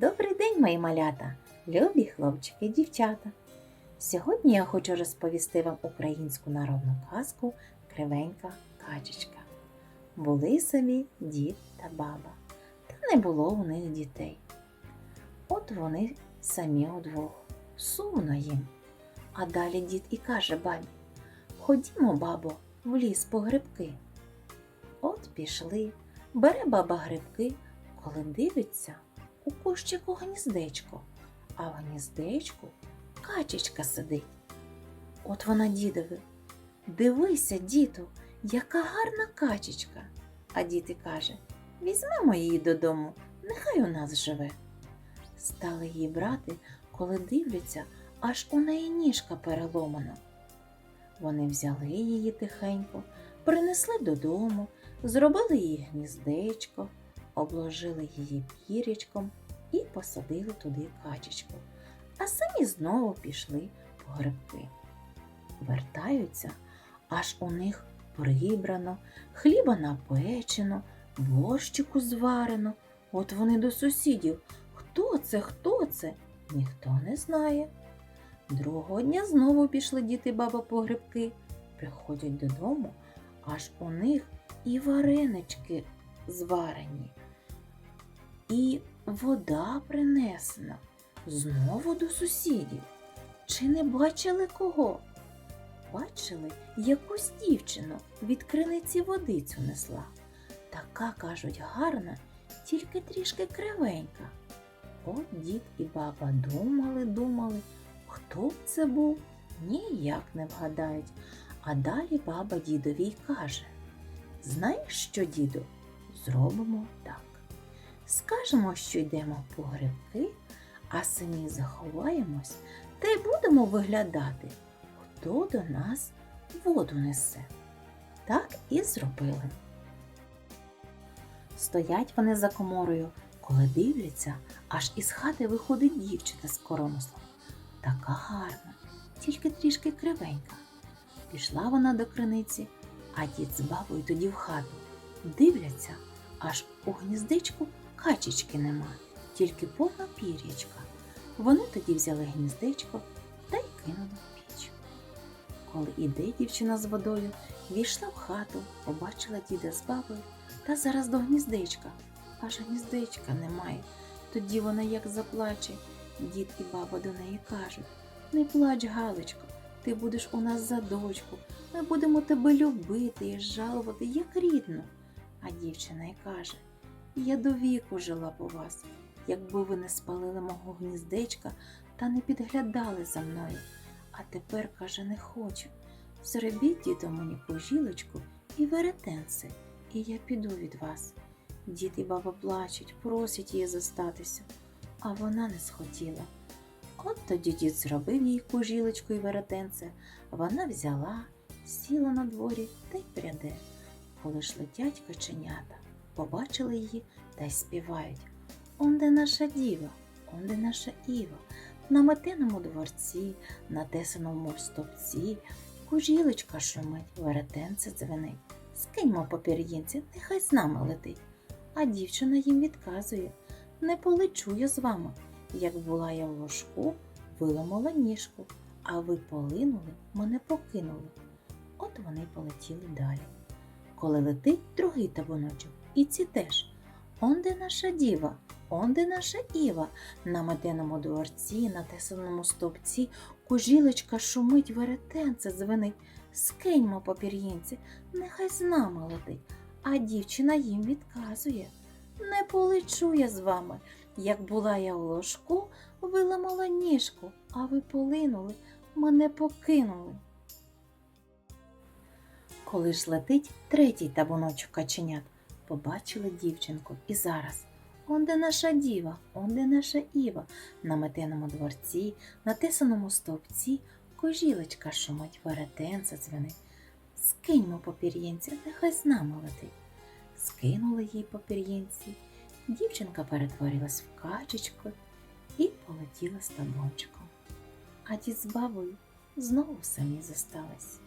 Добрий день, мої малята, любі хлопчики і дівчата. Сьогодні я хочу розповісти вам українську народну казку Кривенька качечка. Були собі дід та баба, та не було у них дітей. От вони самі удвох, сумно їм. А далі дід і каже бабі: Ходімо, бабо, в ліс по грибки. От пішли, бере баба грибки, коли дивиться, у кущику гніздечко, а в гніздечку качечка сидить. От вона дідові. Дивися, діду, яка гарна качечка. А дід і каже: візьмемо її додому, нехай у нас живе. Стали її брати, коли дивляться, аж у неї ніжка переломана. Вони взяли її тихенько, принесли додому, зробили їй гніздечко, обложили її пірячком і посадили туди качечку, а самі знову пішли по грибки. Вертаються, аж у них прибрано, хліба напечено, борщику зварено. От вони до сусідів. Хто це, хто це? Ніхто не знає. Другого дня знову пішли діти баба по грибки. Приходять додому, аж у них і варенички зварені, і вода принесена знову до сусідів. Чи не бачили кого? Бачили, якусь дівчину від криниці водицю несла. Така, кажуть, гарна, тільки трішки кривенька. От дід і баба думали, думали, хто б це був, ніяк не вгадають. А далі баба дідові й каже: Знаєш що, діду, зробимо так. Скажемо, що йдемо по грибки, а самі заховаємось та й будемо виглядати, хто до нас воду несе. Так і зробили. Стоять вони за коморою, коли дивляться, аж із хати виходить дівчина з коромислом. Така гарна, тільки трішки кривенька. Пішла вона до криниці, а дід з бабою тоді в хату. Дивляться, аж у гніздечку качечки нема, тільки повна пір'ячка. Вони тоді взяли гніздечко та й кинули в піч. Коли іде дівчина з водою, війшла в хату, побачила діда з бабою та зараз до гніздечка. Аж гніздечка немає. Тоді вона як заплаче. Дід і баба до неї кажуть Не плач, Галочко, ти будеш у нас за дочку. Ми будемо тебе любити і жалувати, як рідну. А дівчина й каже Я до віку жила по вас, якби ви не спалили мого гніздечка та не підглядали за мною. А тепер, каже, не хочу. Зробіть, діду, мені кожілочку і веретенце, і я піду від вас. Дід і баба плачуть, просять її зостатися, а вона не схотіла. От тоді дід зробив їй кожілочку і веретенце. Вона взяла, сіла на дворі та й пряде. Коли ж летять каченята, побачили її та й співають. Он де наша діва, он де наша Іва, на метеному дворці, на тесаному стопці, кужілочка шумить, веретенце дзвенить. Скиньмо попір'їнці, нехай з нами летить. А дівчина їм відказує не полечу я з вами. Як була я в ложку, виламала ніжку, а ви полинули, мене покинули. От вони полетіли далі. Коли летить другий табуночок, і ці теж. Он де наша діва, он де наша Іва, на меденому дворці, на тесаному стовпці, кужілочка шумить, веретенце звенить. Скиньмо попір'їнці, нехай з нами летить. А дівчина їм відказує Не полечу я з вами. Як була я у ложку, виламала ніжку, а ви полинули, мене покинули. Коли ж летить третій табуночок каченят, побачили дівчинку і зараз. Он де наша діва, он де наша Іва, на метеному дворці, на тесаному стовпці, кожілочка шумить, веретенце дзвенить. Скиньмо попір'їнці, нехай з нами летить. Скинули їй попір'їнці. Дівчинка перетворилась в качечку і полетіла з табунчиком. А дід з бабою знову самі зостались.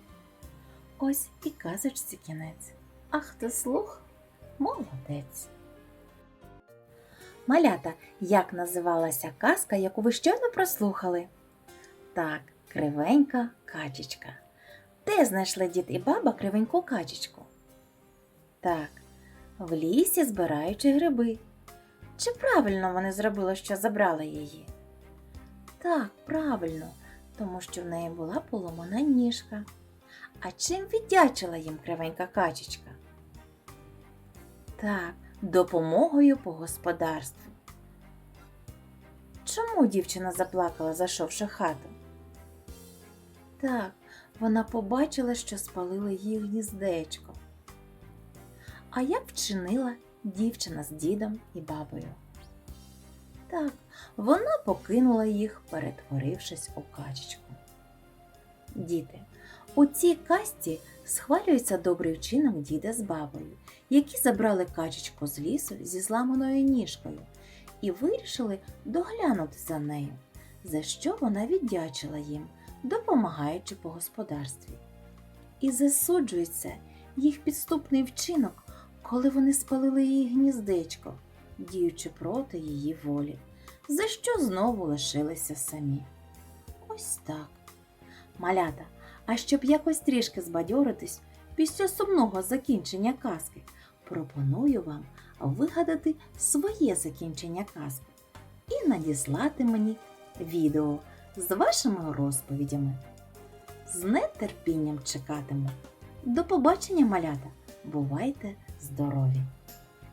Ось і казочці кінець. А хто слух молодець. Малята, як називалася казка, яку ви щойно прослухали? Так, кривенька качечка. Де знайшли дід і баба кривеньку качечку? Так, в лісі збираючи гриби. Чи правильно вони зробили, що забрали її? Так, правильно, тому що в неї була поломана ніжка. А чим віддячила їм кривенька качечка? Так, допомогою по господарству. Чому дівчина заплакала, зайшовши хату? Так, вона побачила, що спалили її гніздечко. А як вчинила дівчина з дідом і бабою? Так, вона покинула їх, перетворившись у качечку. Діти, у цій казці схвалюється добрий вчинок діда з бабою, які забрали качечку з лісу зі зламаною ніжкою і вирішили доглянути за нею, за що вона віддячила їм, допомагаючи по господарстві. І засуджується їх підступний вчинок, коли вони спалили її гніздечко, діючи проти її волі, за що знову лишилися самі. Ось так. Малята, а щоб якось трішки збадьоритись після сумного закінчення казки, пропоную вам вигадати своє закінчення казки і надіслати мені відео з вашими розповідями. З нетерпінням чекатиму. До побачення, малята! Бувайте здорові!